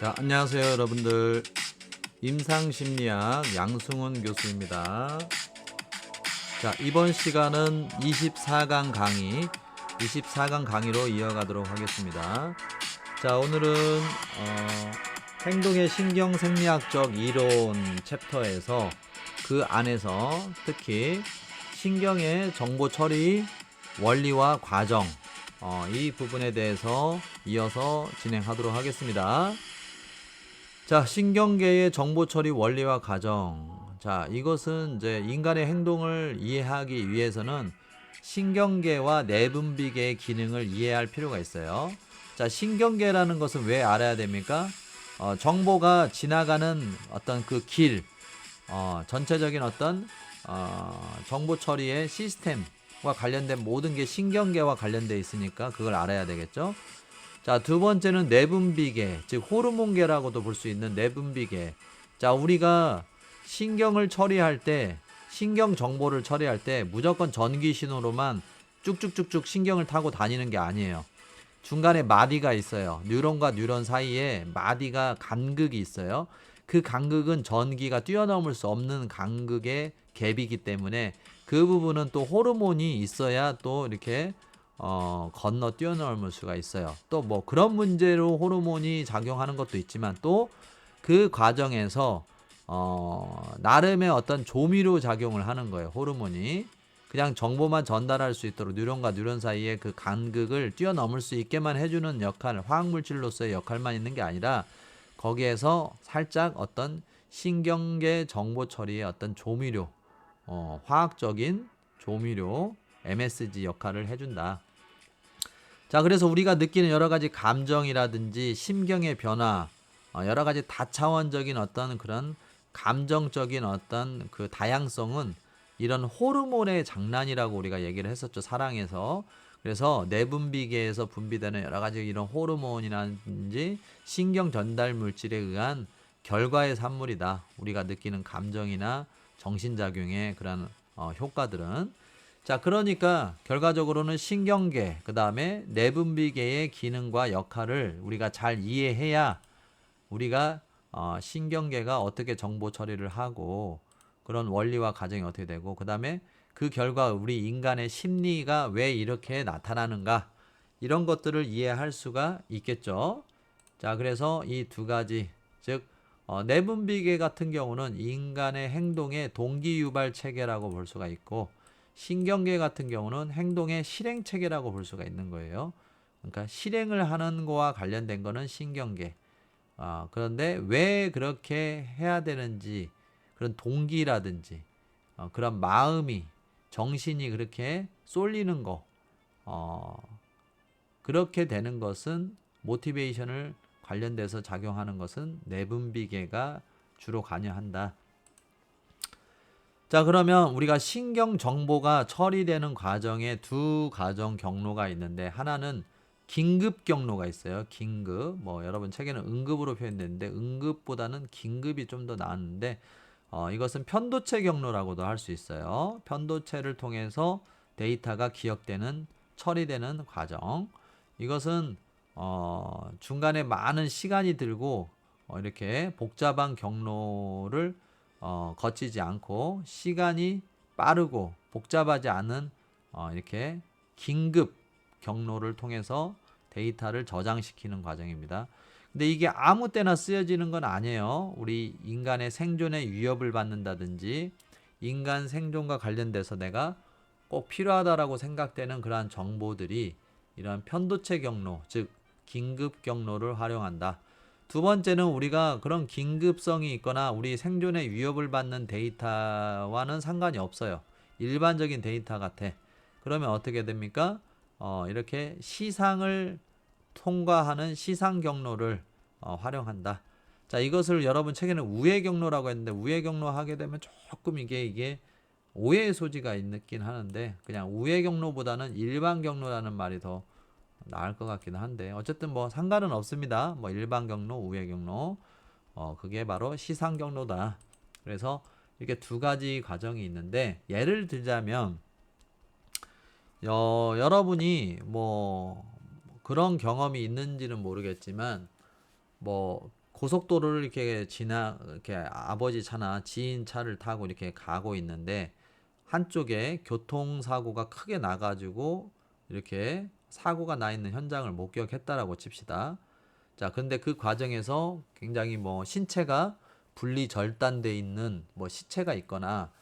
자, 안녕하세요, 여러분들. 임상심리학 양승훈 교수입니다. 자, 이번 시간은 24강 강의, 24강 강의로 이어가도록 하겠습니다. 자, 오늘은 어, 행동의 신경생리학적 이론 챕터에서 그 안에서 특히 신경의 정보 처리 원리와 과정 어, 이 부분에 대해서 이어서 진행하도록 하겠습니다. 자, 신경계의 정보 처리 원리와 과정. 자, 이것은 이제 인간의 행동을 이해하기 위해서는 신경계와 내분비계의 기능을 이해할 필요가 있어요. 자, 신경계라는 것은 왜 알아야 됩니까? 어, 정보가 지나가는 어떤 그 길, 어, 전체적인 어떤 어, 정보 처리의 시스템과 관련된 모든 게 신경계와 관련돼 있으니까 그걸 알아야 되겠죠. 자, 두 번째는 내분비계, 즉 호르몬계라고도 볼 수 있는 내분비계. 자, 우리가 신경을 처리할 때, 신경 정보를 처리할 때 무조건 전기 신호로만 쭉쭉쭉쭉 신경을 타고 다니는 게 아니에요. 중간에 마디가 있어요. 뉴런과 뉴런 사이에 마디가 간극이 있어요. 그 간극은 전기가 뛰어넘을 수 없는 간극의 갭이기 때문에 그 부분은 또 호르몬이 있어야 또 이렇게 어, 건너 뛰어넘을 수가 있어요. 또 뭐 그런 문제로 호르몬이 작용하는 것도 있지만 또 그 과정에서 어, 나름의 어떤 조미료 작용을 하는 거예요. 호르몬이 그냥 정보만 전달할 수 있도록 뉴런과 뉴런 사이에 그 간극을 뛰어넘을 수 있게만 해주는 역할, 화학 물질로서의 역할만 있는 게 아니라 거기에서 살짝 어떤 신경계 정보 처리의 어떤 조미료, 어, 화학적인 조미료, MSG 역할을 해준다. 자, 그래서 우리가 느끼는 여러 가지 감정이라든지 심경의 변화, 어, 여러 가지 다차원적인 어떤 그런 감정적인 어떤 그 다양성은 이런 호르몬의 장난이라고 우리가 얘기를 했었죠. 사랑에서. 그래서 내분비계에서 분비되는 여러 가지 이런 호르몬이라든지 신경 전달 물질에 의한 결과의 산물이다. 우리가 느끼는 감정이나 정신작용의 그런 어, 효과들은 자, 그러니까 결과적으로는 신경계, 그 다음에 내분비계의 기능과 역할을 우리가 잘 이해해야 우리가 어, 신경계가 어떻게 정보 처리를 하고 그런 원리와 과정이 어떻게 되고 그 다음에 그 결과 우리 인간의 심리가 왜 이렇게 나타나는가 이런 것들을 이해할 수가 있겠죠. 자, 그래서 이 두 가지 즉 어, 내분비계 같은 경우는 인간의 행동의 동기 유발 체계라고 볼 수가 있고 신경계 같은 경우는 행동의 실행 체계라고 볼 수가 있는 거예요. 그러니까 실행을 하는 거와 관련된 거는 신경계. 아, 그런데 왜 그렇게 해야 되는지 그런 동기라든지 어, 그런 마음이 정신이 그렇게 쏠리는 거 어, 그렇게 되는 것은 모티베이션을 관련돼서 작용하는 것은 내분비계가 주로 관여한다. 자, 그러면 우리가 신경 정보가 처리되는 과정에 두 과정 경로가 있는데 하나는 긴급 경로가 있어요. 긴급. 뭐 여러분 책에는 응급으로 표현되는데 응급보다는 긴급이 좀 더 나았는데 어, 이것은 편도체 경로라고도 할 수 있어요. 편도체를 통해서 데이터가 기억되는 처리되는 과정. 이것은 어, 중간에 많은 시간이 들고 어, 이렇게 복잡한 경로를 어, 거치지 않고 시간이 빠르고 복잡하지 않은 어, 이렇게 긴급 경로를 통해서 데이터를 저장시키는 과정입니다. 근데 이게 아무 때나 쓰여지는 건 아니에요. 우리 인간의 생존에 위협을 받는다든지 인간 생존과 관련돼서 내가 꼭 필요하다라고 생각되는 그러한 정보들이 이런 편도체 경로, 즉 긴급 경로를 활용한다. 두 번째는 우리가 그런 긴급성이 있거나 우리 생존에 위협을 받는 데이터와는 상관이 없어요. 일반적인 데이터 같아. 그러면 어떻게 됩니까? 어, 이렇게 시상을 통과하는 시상 경로를 어, 활용한다. 자, 이것을 여러분 책에는 우회 경로라고 했는데 우회 경로 하게 되면 조금 이게 이게 오해의 소지가 있긴 하는데 그냥 우회 경로보다는 일반 경로라는 말이 더 나을 것 같기는 한데 어쨌든 뭐 상관은 없습니다. 뭐 일반 경로, 우회 경로 어 그게 바로 시상 경로다. 그래서 이렇게 두 가지 과정이 있는데 예를 들자면 어, 여러분이 뭐 그런 경험이 있는지는 모르겠지만 뭐 고속도로를 이렇게 지나 이렇게 아버지 차나 지인 차를 타고 이렇게 가고 있는데 한쪽에 교통사고가 크게 나가지고 이렇게 사고가 나 있는 현장을 목격했다라고 칩시다. 자, 근데 그 과정에서 굉장히 뭐 신체가 분리 절단돼 있는 뭐 시체가 있거나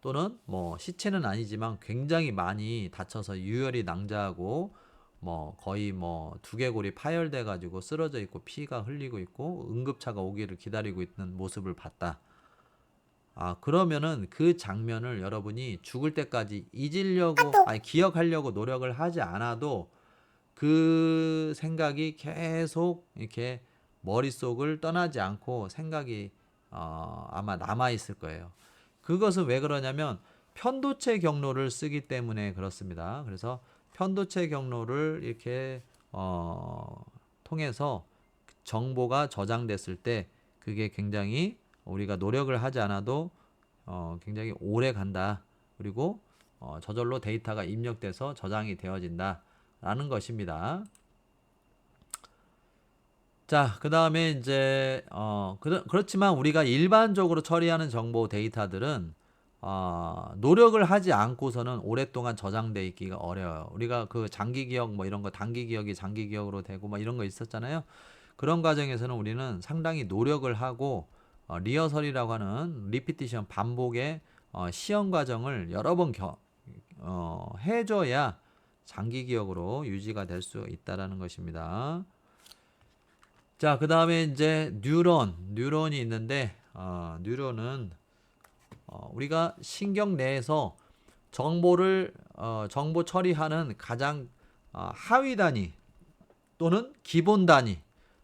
또는 뭐 시체는 아니지만 굉장히 많이 다쳐서 유혈이 낭자하고 뭐 거의 뭐 두개골이 파열돼 가지고 쓰러져 있고 피가 흘리고 있고 응급차가 오기를 기다리고 있는 모습을 봤다. 아, 그러면은 그 장면을 여러분이 죽을 때까지 잊으려고 아니 기억하려고 노력을 하지 않아도 그 생각이 계속 이렇게 머릿속을 떠나지 않고 생각이 어, 아마 남아 있을 거예요. 그것은 왜 그러냐면 편도체 경로를 쓰기 때문에 그렇습니다. 그래서 편도체 경로를 이렇게 어, 통해서 정보가 저장됐을 때 그게 굉장히 우리가 노력을 하지 않아도 어, 굉장히 오래 간다. 그리고 어, 저절로 데이터가 입력돼서 저장이 되어진다 라는 것입니다. 자, 그 다음에 이제, 어, 그, 그렇지만 우리가 일반적으로 처리하는 정보 데이터들은, 어, 노력을 하지 않고서는 오랫동안 저장돼 있기가 어려워요. 우리가 그 장기 기억 뭐 이런 거 단기 기억이 장기 기억으로 되고 뭐 이런 거 있었잖아요. 그런 과정에서는 우리는 상당히 노력을 하고, 어, 리허설이라고 하는 리피티션 반복의 어, 시험 과정을 여러 번 겨, 어, 해줘야 장기 기억으로 유지가 될 수 있다라는 것입니다. 자, 그 다음에 이제 뉴런, 뉴런이 있는데, 어, 뉴런은 어, 우리가 신경 내에서 정보를 어, 정보 처리하는 가장 어, 하위 단위 또는 기본 단위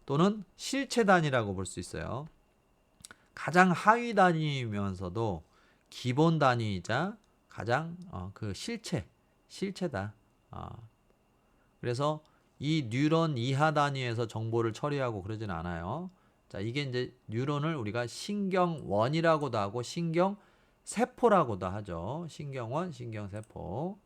또는 실체 단위라고 볼 수 있어요. 가장 하위 단위이면서도 기본 단위이자 가장 어, 그 실체 실체다. 어. 그래서 이 뉴런 이하 단위에서 정보를 처리하고 그러진 않아요. 자, 이게 이제 뉴런을 우리가 신경원이라고도 하고 신경 세포라고도 하죠. 신경원, 신경세포.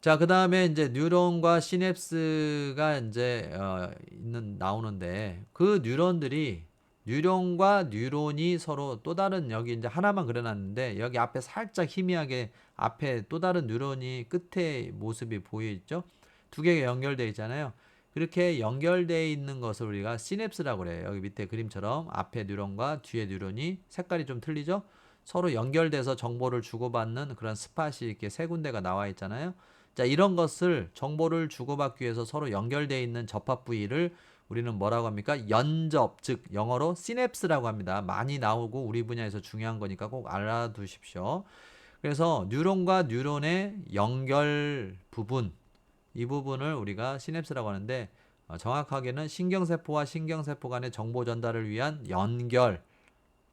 자, 그 다음에 이제 뉴런과 시냅스가 이제 어, 있는 나오는데 그 뉴런들이 뉴런과 뉴런이 서로 또 다른 여기 이제 하나만 그려놨는데 여기 앞에 살짝 희미하게 앞에 또 다른 뉴런이 끝에 모습이 보여 있죠. 두 개가 연결되어 있잖아요. 그렇게 연결되어 있는 것을 우리가 시냅스라고 그래요. 여기 밑에 그림처럼 앞에 뉴런과 뒤에 뉴런이 색깔이 좀 틀리죠? 서로 연결돼서 정보를 주고받는 그런 스팟이 이렇게 세 군데가 나와 있잖아요. 자, 이런 것을 정보를 주고받기 위해서 서로 연결되어 있는 접합 부위를 우리는 뭐라고 합니까? 연접, 즉 영어로 시냅스라고 합니다. 많이 나오고 우리 분야에서 중요한 거니까 꼭 알아두십시오. 그래서 뉴런과 뉴런의 연결 부분 이 부분을 우리가 시냅스라고 하는데 어, 정확하게는 신경세포와 신경세포 간의 정보 전달을 위한 연결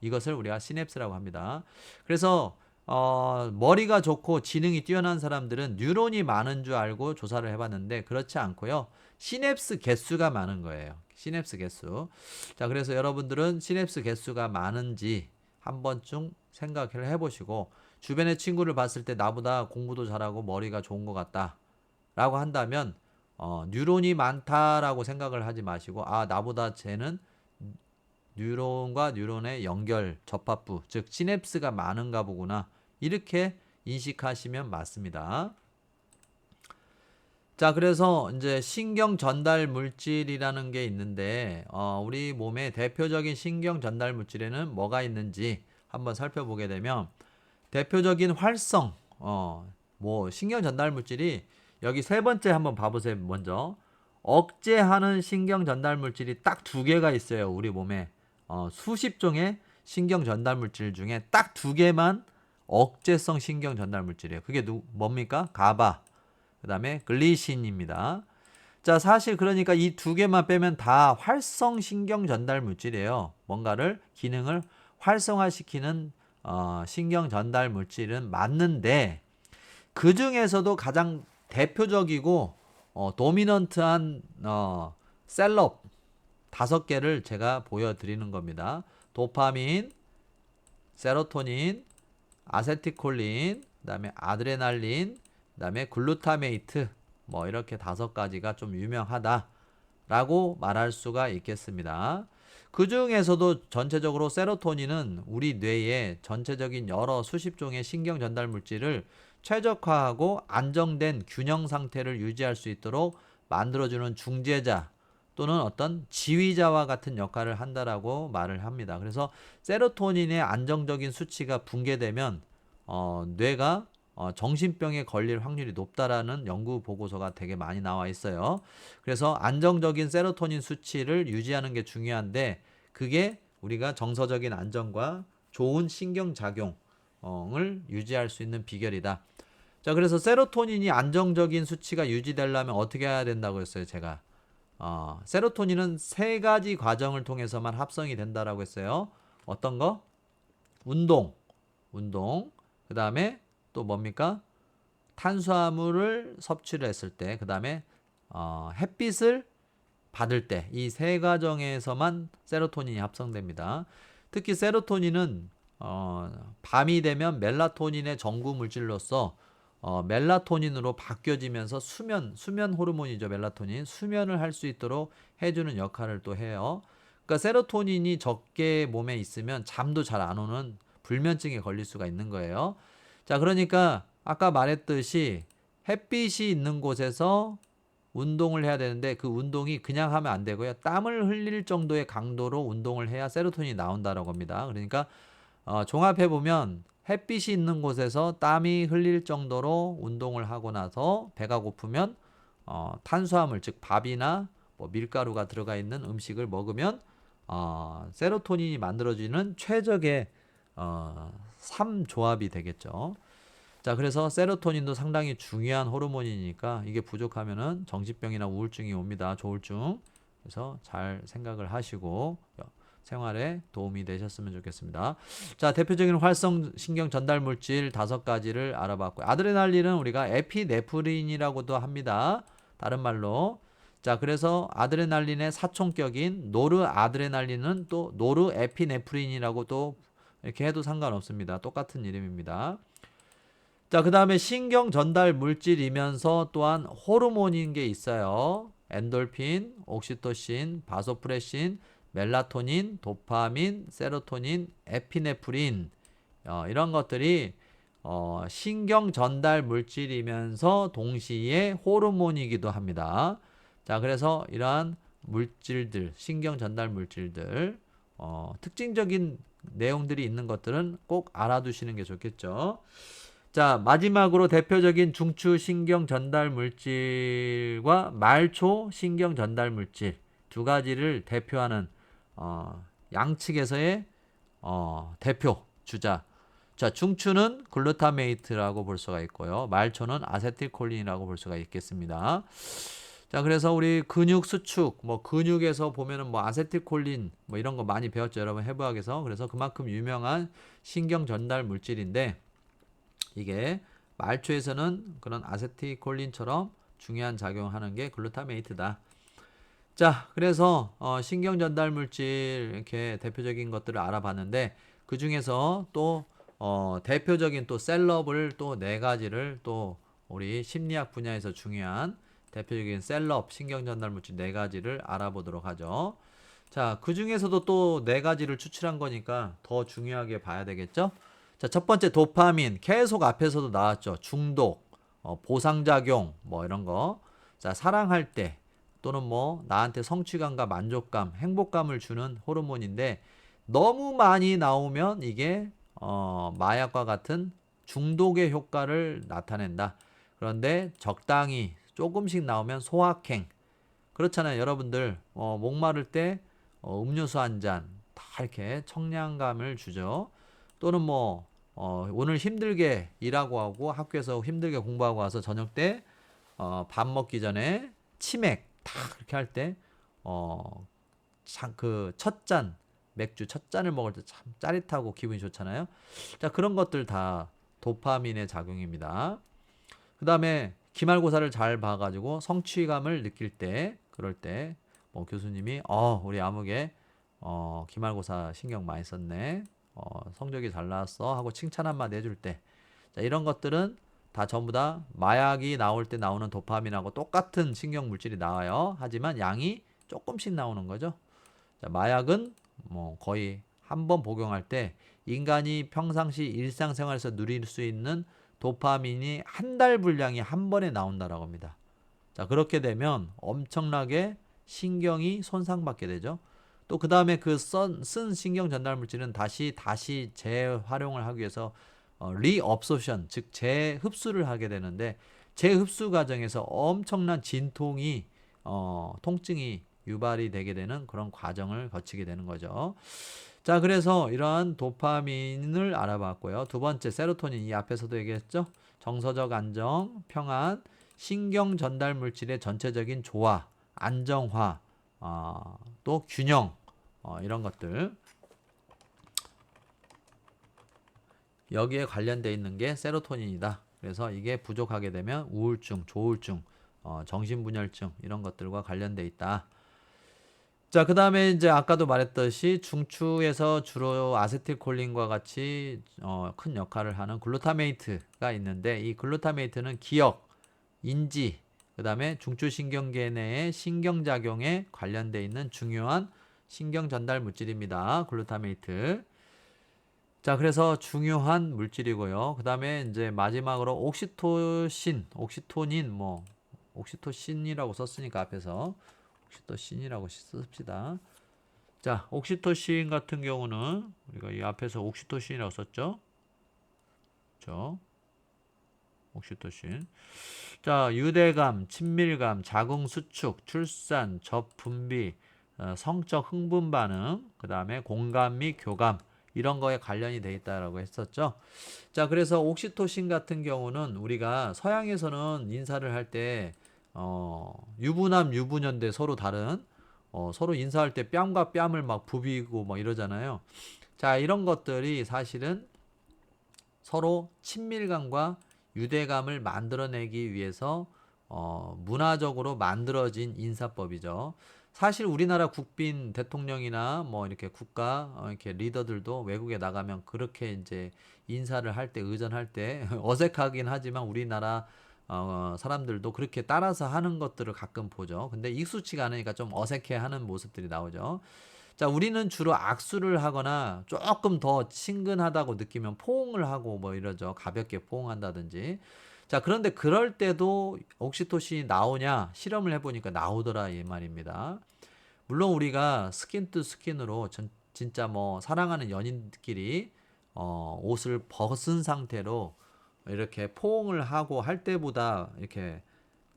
이것을 우리가 시냅스라고 합니다. 그래서 어, 머리가 좋고 지능이 뛰어난 사람들은 뉴런이 많은 줄 알고 조사를 해봤는데 그렇지 않고요. 시냅스 개수가 많은 거예요. 시냅스 개수. 자, 그래서 여러분들은 시냅스 개수가 많은지 한 번쯤 생각을 해보시고 주변의 친구를 봤을 때 나보다 공부도 잘하고 머리가 좋은 것 같다. 라고 한다면 어, 뉴런이 많다라고 생각을 하지 마시고 아 나보다 쟤는 뉴런과 뉴런의 연결 접합부 즉 시냅스가 많은가 보구나 이렇게 인식하시면 맞습니다. 자 그래서 이제 신경 전달 물질이라는 게 있는데 어, 우리 몸의 대표적인 신경 전달 물질에는 뭐가 있는지 한번 살펴보게 되면 대표적인 활성 어, 뭐 신경 전달 물질이 여기 세 번째 한번 봐보세요. 먼저 억제하는 신경 전달 물질이 딱 두 개가 있어요. 우리 몸에 어, 수십 종의 신경 전달 물질 중에 딱 두 개만 억제성 신경 전달 물질이에요. 그게 누, 뭡니까? 가바. 그다음에 글리신입니다. 자, 사실 그러니까 이 두 개만 빼면 다 활성 신경 전달 물질이에요. 뭔가를 기능을 활성화시키는 어, 신경 전달 물질은 맞는데 그 중에서도 가장 대표적이고 어, 도미넌트한 어, 셀럽 다섯 개를 제가 보여드리는 겁니다. 도파민, 세로토닌, 아세티콜린, 그다음에 아드레날린, 그다음에 글루타메이트 뭐 이렇게 다섯 가지가 좀 유명하다라고 말할 수가 있겠습니다. 그 중에서도 전체적으로 세로토닌은 우리 뇌의 전체적인 여러 수십 종의 신경 전달 물질을 최적화하고 안정된 균형 상태를 유지할 수 있도록 만들어주는 중재자 또는 어떤 지휘자와 같은 역할을 한다라고 말을 합니다. 그래서 세로토닌의 안정적인 수치가 붕괴되면 어, 뇌가 어, 정신병에 걸릴 확률이 높다라는 연구 보고서가 되게 많이 나와 있어요. 그래서 안정적인 세로토닌 수치를 유지하는 게 중요한데 그게 우리가 정서적인 안정과 좋은 신경 작용을 유지할 수 있는 비결이다. 자, 그래서 세로토닌이 안정적인 수치가 유지되려면 어떻게 해야 된다고 했어요, 제가. 어, 세로토닌은 세 가지 과정을 통해서만 합성이 된다라고 했어요. 어떤 거? 운동, 운동. 그 다음에 또 뭡니까? 탄수화물을 섭취를 했을 때, 그 다음에 어, 햇빛을 받을 때, 이 세 과정에서만 세로토닌이 합성됩니다. 특히 세로토닌은 어, 밤이 되면 멜라토닌의 전구 물질로서 어, 멜라토닌으로 바뀌어지면서 수면, 수면 호르몬이죠, 멜라토닌. 수면을 할 수 있도록 해주는 역할을 또 해요. 그러니까 세로토닌이 적게 몸에 있으면 잠도 잘 안 오는 불면증에 걸릴 수가 있는 거예요. 자, 그러니까 아까 말했듯이 햇빛이 있는 곳에서 운동을 해야 되는데 그 운동이 그냥 하면 안 되고요. 땀을 흘릴 정도의 강도로 운동을 해야 세로토닌이 나온다라고 합니다. 그러니까 어, 종합해 보면 햇빛이 있는 곳에서 땀이 흘릴 정도로 운동을 하고 나서 배가 고프면 어, 탄수화물 즉 밥이나 뭐 밀가루가 들어가 있는 음식을 먹으면 어, 세로토닌이 만들어지는 최적의 어, 3조합이 되겠죠. 자, 그래서 세로토닌도 상당히 중요한 호르몬이니까 이게 부족하면은 정신병이나 우울증이 옵니다. 조울증. 그래서 잘 생각을 하시고 생활에 도움이 되셨으면 좋겠습니다. 자, 대표적인 활성 신경 전달 물질 다섯 가지를 알아봤고요. 아드레날린은 우리가 에피네프린이라고도 합니다. 다른 말로. 자, 그래서 아드레날린의 사총격인 노르아드레날린은 또 노르에피네프린이라고 또 이렇게 해도 상관없습니다. 똑같은 이름입니다. 자, 그 다음에 신경 전달 물질이면서 또한 호르몬인 게 있어요. 엔돌핀, 옥시토신, 바소프레신, 멜라토닌, 도파민, 세로토닌, 에피네프린 어, 이런 것들이 어, 신경 전달 물질이면서 동시에 호르몬이기도 합니다. 자, 그래서 이러한 물질들, 신경 전달 물질들, 어, 특징적인 내용들이 있는 것들은 꼭 알아두시는 게 좋겠죠. 자, 마지막으로 대표적인 중추 신경 전달 물질과 말초 신경 전달 물질 두 가지를 대표하는 어, 양측에서의 어, 대표 주자. 자, 중추는 글루타메이트라고 볼 수가 있고요. 말초는 아세틸콜린이라고 볼 수가 있겠습니다. 자, 그래서 우리 근육 수축, 뭐 근육에서 보면은 뭐 아세틸콜린 뭐 이런 거 많이 배웠죠, 여러분 해부학에서. 그래서 그만큼 유명한 신경 전달 물질인데 이게 말초에서는 그런 아세틸콜린처럼 중요한 작용하는 게 글루타메이트다. 자, 그래서 어, 신경 전달 물질 이렇게 대표적인 것들을 알아봤는데 그 중에서 또 어, 대표적인 또 셀럽을 또 네 가지를 또 우리 심리학 분야에서 중요한 대표적인 셀럽 신경 전달 물질 네 가지를 알아보도록 하죠. 자, 그 중에서도 또 네 가지를 추출한 거니까 더 중요하게 봐야 되겠죠? 자, 첫 번째 도파민 계속 앞에서도 나왔죠. 중독, 어, 보상작용 뭐 이런 거. 자, 사랑할 때 또는 뭐 나한테 성취감과 만족감, 행복감을 주는 호르몬인데 너무 많이 나오면 이게 어, 마약과 같은 중독의 효과를 나타낸다. 그런데 적당히 조금씩 나오면 소확행. 그렇잖아요. 여러분들 어, 목마를 때 어, 음료수 한 잔 다 이렇게 청량감을 주죠. 또는 뭐 어, 오늘 힘들게 일하고 하고 학교에서 힘들게 공부하고 와서 저녁 때밥 어, 먹기 전에 치맥 탁 이렇게 할 때 어, 그첫 잔 맥주 첫 잔을 먹을 때 참 짜릿하고 기분이 좋잖아요. 자, 그런 것들 다 도파민의 작용입니다. 그 다음에 기말고사를 잘 봐가지고 성취감을 느낄 때, 그럴 때, 뭐 교수님이, 어, 우리 아무개, 어, 기말고사 신경 많이 썼네. 어, 성적이 잘 나왔어. 하고 칭찬 한마디 해줄 때. 자, 이런 것들은 다 전부 다 마약이 나올 때 나오는 도파민하고 똑같은 신경 물질이 나와요. 하지만 양이 조금씩 나오는 거죠. 자, 마약은 뭐 거의 한 번 복용할 때 인간이 평상시 일상생활에서 누릴 수 있는 도파민이 한 달 분량이 한 번에 나온다라고 합니다. 자, 그렇게 되면 엄청나게 신경이 손상받게 되죠. 또 그 다음에 그 쓴 신경 전달 물질은 다시 다시 재활용을 하기 위해서 어, 리업소션 즉 재흡수를 하게 되는데 재흡수 과정에서 엄청난 진통이 어, 통증이 유발이 되게 되는 그런 과정을 거치게 되는 거죠. 자, 그래서 이러한 도파민을 알아봤고요. 두 번째 세로토닌 이 앞에서도 얘기했죠. 정서적 안정, 평안, 신경 전달 물질의 전체적인 조화, 안정화, 어, 또 균형 어, 이런 것들 여기에 관련돼 있는 게 세로토닌이다. 그래서 이게 부족하게 되면 우울증, 조울증, 어, 정신분열증 이런 것들과 관련돼 있다. 자, 그 다음에 이제 아까도 말했듯이 중추에서 주로 아세틸콜린과 같이 어, 큰 역할을 하는 글루타메이트가 있는데 이 글루타메이트는 기억, 인지, 그 다음에 중추신경계 내의 신경작용에 관련돼 있는 중요한 신경 전달 물질입니다. 글루타메이트. 자, 그래서 중요한 물질이고요. 그 다음에 이제 마지막으로 옥시토신, 옥시토닌, 뭐, 옥시토신이라고 썼으니까 앞에서 옥시토신이라고 씁시다. 자, 옥시토신 같은 경우는 우리가 이 앞에서 옥시토신이라고 썼죠. 그죠? 옥시토신. 자, 유대감, 친밀감, 자궁 수축, 출산, 접 분비, 어, 성적 흥분 반응, 그 다음에 공감 및 교감, 이런 거에 관련이 돼 있다라고 했었죠. 자, 그래서 옥시토신 같은 경우는 우리가 서양에서는 인사를 할 때, 어, 유부남, 유부녀인데 서로 다른, 어, 서로 인사할 때 뺨과 뺨을 막 부비고 막 이러잖아요. 자, 이런 것들이 사실은 서로 친밀감과 유대감을 만들어내기 위해서 어, 문화적으로 만들어진 인사법이죠. 사실 우리나라 국빈 대통령이나 뭐 이렇게 국가 어, 이렇게 리더들도 외국에 나가면 그렇게 이제 인사를 할 때 의전할 때 어색하긴 하지만 우리나라 어, 사람들도 그렇게 따라서 하는 것들을 가끔 보죠. 근데 익숙치가 않으니까 좀 어색해 하는 모습들이 나오죠. 자, 우리는 주로 악수를 하거나 조금 더 친근하다고 느끼면 포옹을 하고 뭐 이러죠. 가볍게 포옹한다든지. 자, 그런데 그럴 때도 옥시토신이 나오냐 실험을 해보니까 나오더라 이 말입니다. 물론 우리가 스킨 투 스킨으로 전, 진짜 뭐 사랑하는 연인끼리 어, 옷을 벗은 상태로 이렇게 포옹을 하고 할 때보다 이렇게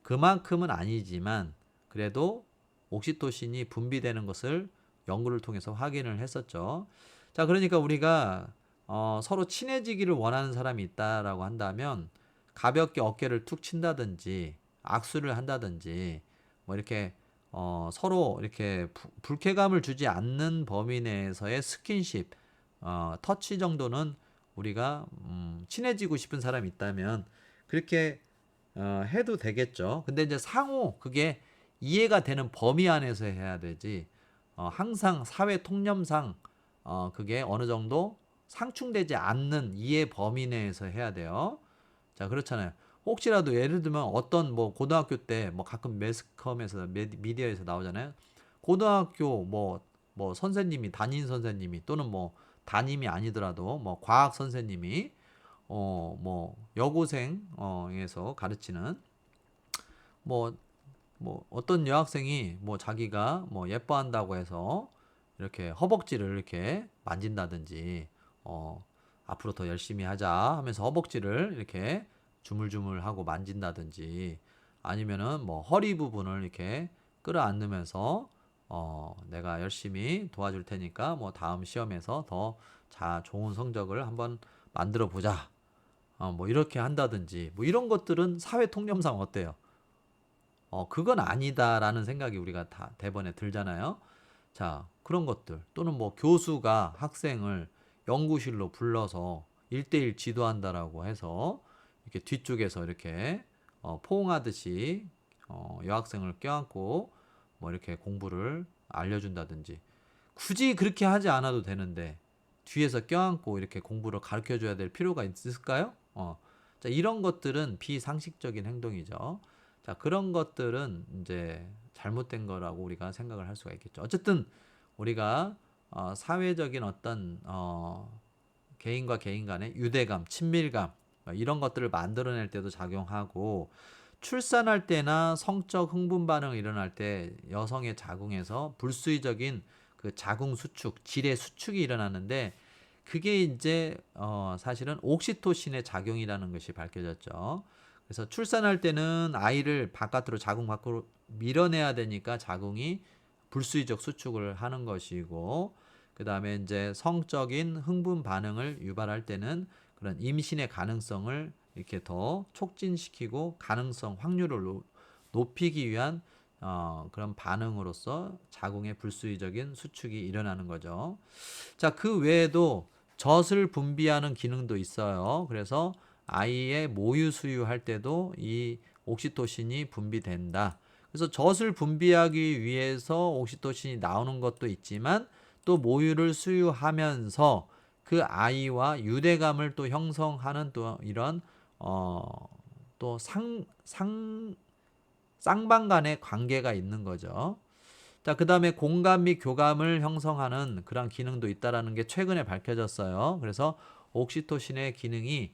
그만큼은 아니지만 그래도 옥시토신이 분비되는 것을 연구를 통해서 확인을 했었죠. 자, 그러니까 우리가 어, 서로 친해지기를 원하는 사람이 있다라고 한다면 가볍게 어깨를 툭 친다든지 악수를 한다든지 뭐 이렇게 어, 서로 이렇게 부, 불쾌감을 주지 않는 범위 내에서의 스킨십, 어, 터치 정도는 우리가 음, 친해지고 싶은 사람이 있다면 그렇게 어, 해도 되겠죠. 근데 이제 상호 그게 이해가 되는 범위 안에서 해야 되지. 어, 항상 사회 통념상 어, 그게 어느 정도 상충되지 않는 이해 범위 내에서 해야 돼요. 자, 그렇잖아요. 혹시라도 예를 들면 어떤 뭐 고등학교 때 뭐 가끔 매스컴에서 미디어에서 나오잖아요. 고등학교 뭐뭐 뭐 선생님이 담임 선생님이 또는 뭐 담임이 아니더라도 뭐 과학 선생님이 어 뭐 여고생 어에서 가르치는 뭐뭐 뭐 어떤 여학생이 뭐 자기가 뭐 예뻐한다고 해서 이렇게 허벅지를 이렇게 만진다든지 어 앞으로 더 열심히 하자 하면서 허벅지를 이렇게 주물주물하고 만진다든지 아니면은 뭐 허리 부분을 이렇게 끌어안으면서 어 내가 열심히 도와줄 테니까 뭐 다음 시험에서 더 자 좋은 성적을 한번 만들어 보자. 어 뭐 이렇게 한다든지 뭐 이런 것들은 사회 통념상 어때요? 어 그건 아니다라는 생각이 우리가 다 대번에 들잖아요. 자, 그런 것들 또는 뭐 교수가 학생을 연구실로 불러서 1대1 지도한다라고 해서 이렇게 뒤쪽에서 이렇게 어, 포옹하듯이 어, 여학생을 껴안고 뭐 이렇게 공부를 알려준다든지 굳이 그렇게 하지 않아도 되는데 뒤에서 껴안고 이렇게 공부를 가르쳐 줘야 될 필요가 있을까요? 어. 자, 이런 것들은 비상식적인 행동이죠. 자, 그런 것들은 이제 잘못된 거라고 우리가 생각을 할 수가 있겠죠. 어쨌든 우리가 어, 사회적인 어떤 어, 개인과 개인 간의 유대감, 친밀감 어, 이런 것들을 만들어낼 때도 작용하고 출산할 때나 성적 흥분 반응이 일어날 때 여성의 자궁에서 불수의적인 그 자궁 수축, 질의 수축이 일어나는데 그게 이제 어 사실은 옥시토신의 작용이라는 것이 밝혀졌죠. 그래서 출산할 때는 아이를 바깥으로 자궁 밖으로 밀어내야 되니까 자궁이 불수의적 수축을 하는 것이고 그 다음에 이제 성적인 흥분 반응을 유발할 때는 그런 임신의 가능성을 이렇게 더 촉진시키고 가능성 확률을 노- 높이기 위한 어, 그런 반응으로서 자궁의 불수의적인 수축이 일어나는 거죠. 자, 그 외에도 젖을 분비하는 기능도 있어요. 그래서 아이의 모유 수유할 때도 이 옥시토신이 분비된다. 그래서 젖을 분비하기 위해서 옥시토신이 나오는 것도 있지만 또 모유를 수유하면서 그 아이와 유대감을 또 형성하는 또 이런 어또 상 상 쌍방 간의 관계가 있는 거죠. 자, 그다음에 공감 및 교감을 형성하는 그런 기능도 있다라는 게 최근에 밝혀졌어요. 그래서 옥시토신의 기능이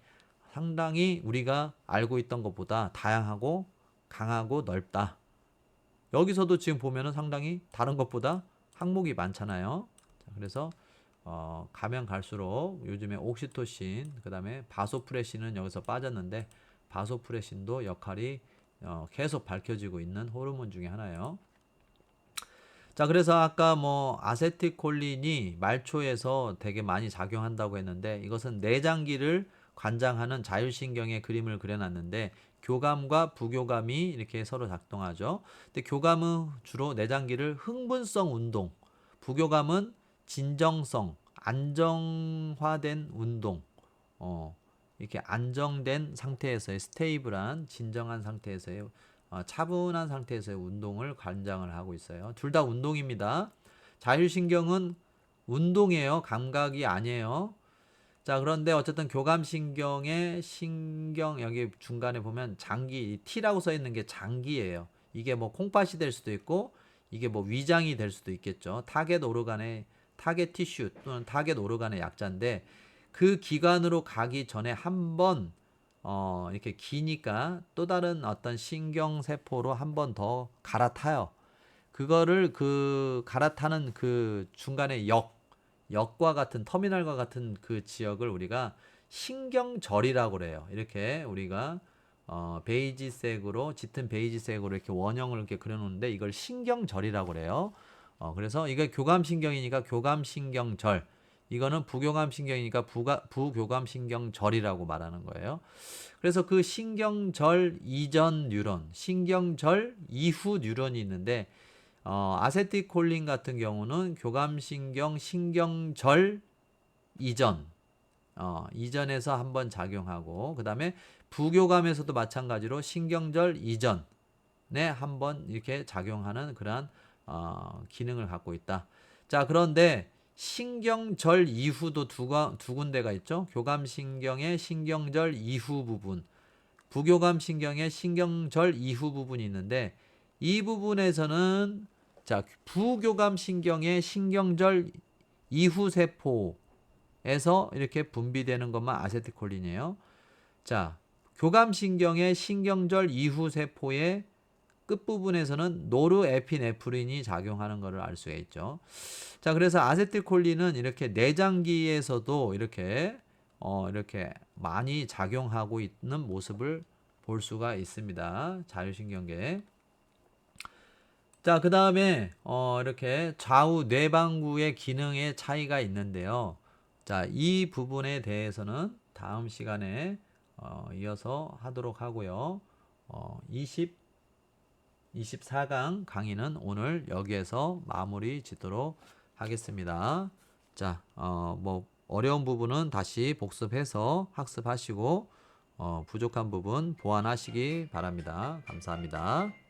상당히 우리가 알고 있던 것보다 다양하고 강하고 넓다. 여기서도 지금 보면은 상당히 다른 것보다 항목이 많잖아요. 자, 그래서 어, 가면 갈수록 요즘에 옥시토신, 그 다음에 바소프레신은 여기서 빠졌는데 바소프레신도 역할이 어, 계속 밝혀지고 있는 호르몬 중에 하나예요. 자, 그래서 아까 뭐 아세틸콜린이 말초에서 되게 많이 작용한다고 했는데 이것은 내장기를 관장하는 자율신경의 그림을 그려놨는데 교감과 부교감이 이렇게 서로 작동하죠. 근데 교감은 주로 내장기를 흥분성 운동, 부교감은 진정성, 안정화된 운동, 어, 이렇게 안정된 상태에서의 스테이블한 진정한 상태에서의 어, 차분한 상태에서의 운동을 관장을 하고 있어요. 둘 다 운동입니다. 자율신경은 운동이에요. 감각이 아니에요. 자, 그런데 어쨌든 교감신경의 신경 여기 중간에 보면 장기 T라고 써 있는 게 장기예요. 이게 뭐 콩팥이 될 수도 있고 이게 뭐 위장이 될 수도 있겠죠. 타겟 오르간의 타겟 티슈 또는 타겟 오르간의 약자인데 그 기관으로 가기 전에 한 번 어, 이렇게 기니까 또 다른 어떤 신경 세포로 한 번 더 갈아타요. 그거를 그 갈아타는 그 중간에 역, 역과 같은 터미널과 같은 그 지역을 우리가 신경절이라고 그래요. 이렇게 우리가 어, 베이지색으로 짙은 베이지색으로 이렇게 원형을 이렇게 그려놓는데 이걸 신경절이라고 그래요. 어, 그래서 이게 교감신경이니까 교감신경절. 이거는 부교감신경이니까 부가, 부교감신경절이라고 말하는 거예요. 그래서 그 신경절 이전 뉴런, 신경절 이후 뉴런이 있는데 어, 아세틸콜린 같은 경우는 교감신경 신경절 이전 어, 이전에서 한번 작용하고 그 다음에 부교감에서도 마찬가지로 신경절 이전에 한번 이렇게 작용하는 그러한 어, 기능을 갖고 있다. 자, 그런데 신경절 이후도 두, 가- 두 군데가 있죠. 교감신경의 신경절 이후 부분, 부교감신경의 신경절 이후 부분이 있는데 이 부분에서는 자 부교감 신경의 신경절 이후 세포에서 이렇게 분비되는 것만 아세틸콜린이에요. 자 교감 신경의 신경절 이후 세포의 끝부분에서는 노르에피네프린이 작용하는 것을 알 수가 있죠. 자, 그래서 아세틸콜린은 이렇게 내장기에서도 이렇게 어, 이렇게 많이 작용하고 있는 모습을 볼 수가 있습니다. 자율신경계. 자, 그 다음에 어, 이렇게 좌우 뇌방구의 기능의 차이가 있는데요. 자, 이 부분에 대해서는 다음 시간에 어, 이어서 하도록 하고요. 어, 20 24강 강의는 오늘 여기에서 마무리 짓도록 하겠습니다. 자, 어, 뭐, 어려운 부분은 다시 복습해서 학습하시고, 어, 부족한 부분 보완하시기 바랍니다. 감사합니다.